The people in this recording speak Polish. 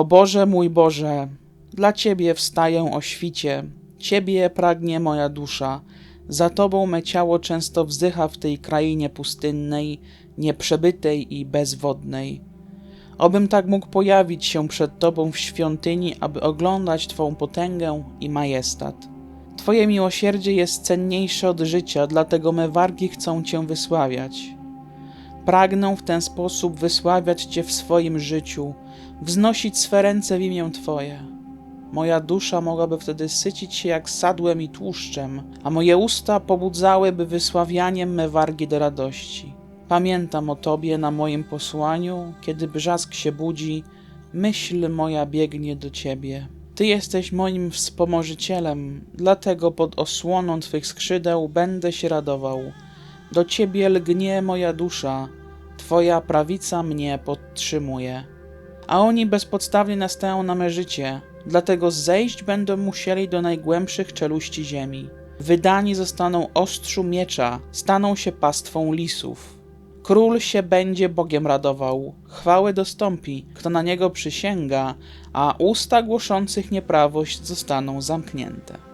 O Boże mój Boże, dla Ciebie wstaję o świcie, Ciebie pragnie moja dusza, za Tobą me ciało często wzdycha w tej krainie pustynnej, nieprzebytej i bezwodnej. Obym tak mógł pojawić się przed Tobą w świątyni, aby oglądać Twą potęgę i majestat. Twoje miłosierdzie jest cenniejsze od życia, dlatego me wargi chcą Cię wysławiać. Pragnę w ten sposób wysławiać Cię w swoim życiu, wznosić swe ręce w imię Twoje. Moja dusza mogłaby wtedy sycić się jak sadłem i tłuszczem, a moje usta pobudzałyby wysławianiem me wargi do radości. Pamiętam o Tobie na moim posłaniu, kiedy brzask się budzi, myśl moja biegnie do Ciebie. Ty jesteś moim wspomożycielem, dlatego pod osłoną Twych skrzydeł będę się radował. Do Ciebie lgnie moja dusza, Twoja prawica mnie podtrzymuje. A oni bezpodstawnie nastają na me życie, dlatego zejść będą musieli do najgłębszych czeluści ziemi. Wydani zostaną ostrzu miecza, staną się pastwą lisów. Król się będzie Bogiem radował, chwały dostąpi, kto na niego przysięga, a usta głoszących nieprawość zostaną zamknięte.